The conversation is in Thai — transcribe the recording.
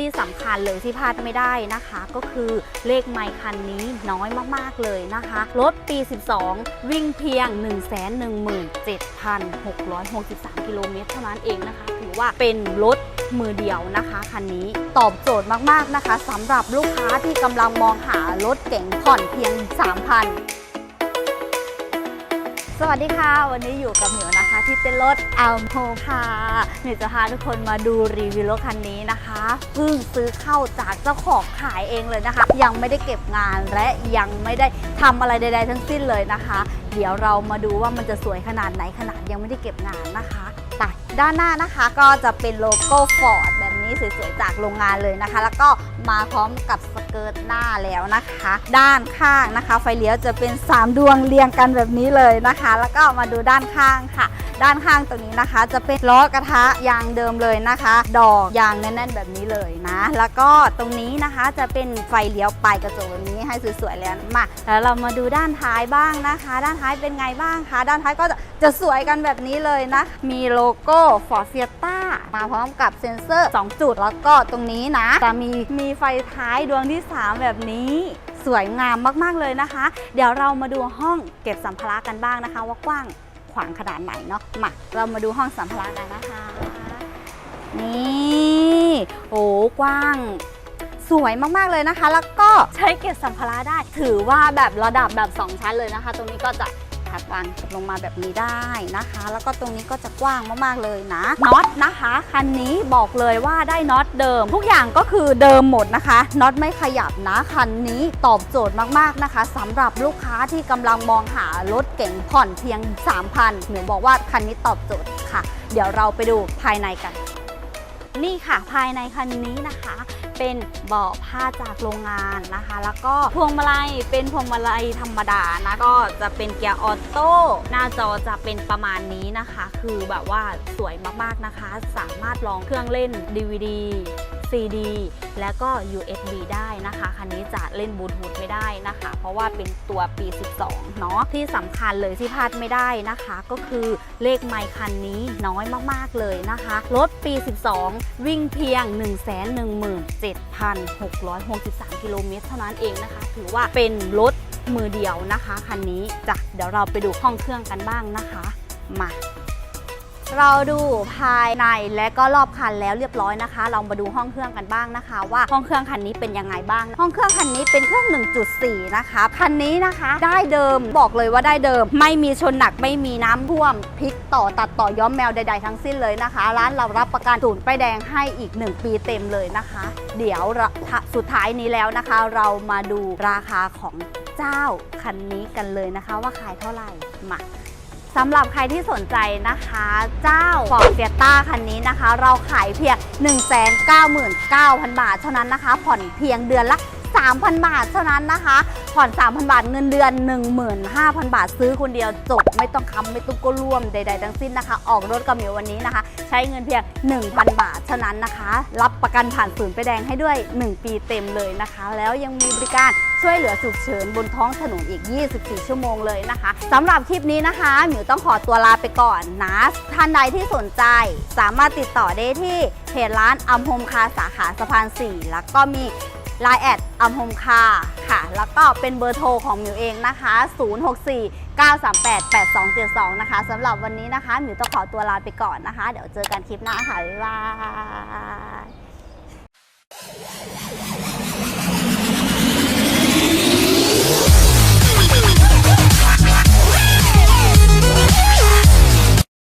ที่สำคัญเลยที่พลาดไม่ได้นะคะ ก็คือเลขไมค์คันนี้น้อยมากๆเลยนะคะ รถปี 12 วิ่งเพียง 117,663 กิโลเมตรเท่านั้นเองนะคะ ถือว่าเป็นรถมือเดียวนะคะคันนี้ตอบโจทย์มากๆนะคะสำหรับลูกค้าที่กำลังมองหารถเก๋งผ่อนเพียง 3,000 สวัสดีค่ะ วันนี้อยู่กับหมิวนะคะ ที่เต้นรถอัลโมค่ะหมิวจะพาทุกคนมาดูรีวิวรถคันนี้นะคะเพิ่งซื้อเข้าจากเจ้าของขายเองเลยนะคะ ยังไม่ได้เก็บงานและยังไม่ได้ทำอะไรใด ๆ ทั้งสิ้นเลยนะคะ เดี๋ยวเรามาดูว่ามันจะสวยขนาดไหนขนาดยังไม่ได้เก็บงานนะคะแต่ด้านหน้านะคะก็จะเป็นโลโก้ฟอร์ดแบบ นี้สวยๆจากโรงงานเลยนะคะ แล้วก็มาพร้อมกับสเกิร์ตหน้าแล้วนะคะ ด้านข้างนะคะ ไฟเลี้ยวจะเป็น 3 ดวงเรียงกันแบบนี้เลยนะคะ แล้วก็มาดูด้านข้างค่ะ ด้านข้างตรงนี้นะคะ จะเป็นล้อกระทะยางเดิมเลยนะคะ ดอกยางแน่นๆแบบนี้เลยนะ แล้วก็ตรงนี้นะคะจะเป็นไฟเลี้ยวปลายกระจกแบบนี้ให้สวยๆแล้วมาแล้วเรามาดูด้านท้ายบ้างนะคะ ด้านท้ายเป็นไงบ้างคะ ด้านท้ายก็จะ จะสวยกันแบบนี้เลยนะ มีโลโก้ Ford Fiesta มาพร้อมกับเซ็นเซอร์ 2 จุดแล้วก็ตรงนี้นะ จะมีมีไฟท้ายดวงที่ 3 แบบนี้สวยงามมากๆเลยนะคะ เดี๋ยวเรามาดูห้องเก็บสัมภาระกันบ้างนะคะ ว่ากว้างขวางขนาดไหนเนาะมาเรามาดูห้องสัมภาระกันนะคะ นี่โอ้กว้างสวยมากๆเลยนะคะ แล้วก็ใช้เก็บสัมภาระได้ ถือว่าแบบระดับแบบ 2 ชั้นเลยนะคะ ตรงนี้ก็จะ ถัดวันลงมาแบบนี้ได้นะคะ แล้วก็ตรงนี้ก็จะกว้างมากๆเลยนะน็อตนะคะคันนี้บอกเลยว่าได้น็อตเดิม ทุกอย่างก็คือเดิมหมดนะคะน็อตไม่ขยับนะคันนี้ตอบโจทย์มากๆนะคะสำหรับลูกค้าที่กำลังมองหารถเก๋งผ่อนเพียง 3,000หนูบอกว่าคันนี้ตอบโจทย์ค่ะ เดี๋ยวเราไปดูภายในกัน นี่ค่ะภายในคันนี้นะคะ เป็นเบาะผ้าจากโรงงานนะคะ แล้วก็พวงมาลัยเป็นพวงมาลัยธรรมดานะก็จะเป็นเกียร์ออโต้หน้าจอจะเป็นประมาณนี้นะคะ คือแบบว่าสวยมากๆนะคะ สามารถลองเครื่องเล่น DVD CD แล้วก็ USB ได้นะคะ คันนี้จะเล่นบลูทูธไม่ได้นะคะ เพราะว่าเป็นตัวปี 12 เนาะที่สำคัญเลยที่พลาดไม่ได้นะคะ ก็คือเลขไมค์คันนี้น้อยมากๆเลยนะคะ รถปี 12 วิ่งเพียง 117,663 กิโลเมตรเท่านั้นเองนะคะ ถือว่าเป็นรถมือเดียวนะคะ คันนี้จ้ะเดี๋ยวเราไปดูห้องเครื่องกันบ้างนะคะ มา เราดูภายในและก็รอบคันแล้วเรียบร้อยนะคะ เรามาดูห้องเครื่องกันบ้างนะคะ ว่าห้องเครื่องคันนี้เป็นยังไงบ้าง ห้องเครื่องคันนี้เป็นเครื่อง 1.4 นะคะคันนี้นะคะได้เดิมบอกเลยว่าได้เดิม ไม่มีชนหนักไม่มีน้ำท่วมพลิกต่อตัดต่อย้อมแมวใด ๆ ทั้งสิ้นเลยนะคะ ร้านเรารับประกันศูนย์ป้ายแดงให้อีก 1 ปีเต็มเลยนะคะ เดี๋ยวสุดท้ายนี้แล้วนะคะ เรามาดูราคาของเจ้าคันนี้กันเลยนะคะ ว่าขายเท่าไหร่มา สำหรับใครที่สนใจนะคะ เจ้า Ford Fiesta คันนี้นะคะ เราขายเพียง 199,000 บาท เท่านั้นนะคะ ผ่อนเพียงเดือนละ 3,000 บาทเท่านั้นนะคะ ผ่อน 3,000 บาทเงินเดือน 15,000 บาทซื้อคนเดียวจบไม่ต้องคำไม่ต้องก็ร่วมใด ๆ ทั้งสิ้นนะคะ ออกรถกับมิววันนี้นะคะ ใช้เงินเพียง 1,000 บาทเท่านั้นนะคะ รับประกันผ่านศูนย์ไปแดงให้ด้วย 1 ปีเต็มเลยนะคะ แล้วยังมีบริการช่วยเหลือฉุกเฉินบนท้องถนนอีก 24 ชั่วโมงเลยนะคะสำหรับคลิปนี้นะคะหมิวต้องขอตัวลาไปก่อนนะท่านใดที่สนใจสามารถติดต่อได้ที่เพจร้านอัมโฮมคาสาขาสะพาน 4 แล้วก็มี l ลน์แอดอัมโฮมคาค่ะ แล้วก็เป็นเบอร์โทรของมิวเองนะคะ 064 938 8272 นะคะสำหรับวันนี้นะคะมิวต้องขอตัวลาไปก่อนนะคะ เดี๋ยวเจอกันคลิปหน้าค่ะ บ๊ายบาย